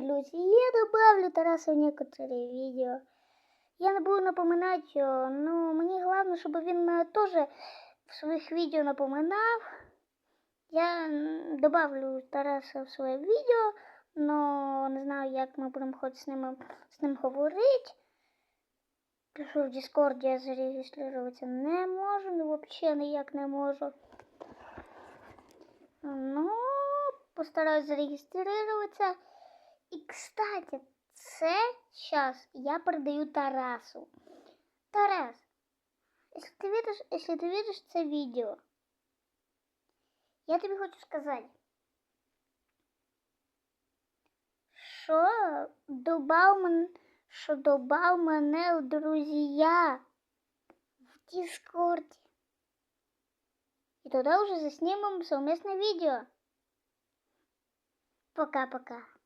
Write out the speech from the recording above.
тебе, я добавлю Тараса в некоторые відео. Я не буду напоминати його, ну головне, щоб він мене теж в своїх відео напоминав. Я добавлю Тараса в своє відео, но не знаю, як ми будемо хоч з ним, з ним говорити. Пишу в Дискорді, я зареєструватися не можу, ну взагалі ніяк не можу. Ну, постараюсь зареєструватися. І, кстати, це зараз я передаю Тарасу. Тарас, якщо ти видиш, якщо ти видиш це відео, я тобі хочу сказати, що добав мене, що добав мене в друзья в Дискорді. И тогда уже заснимем совместное видео. Пока-пока.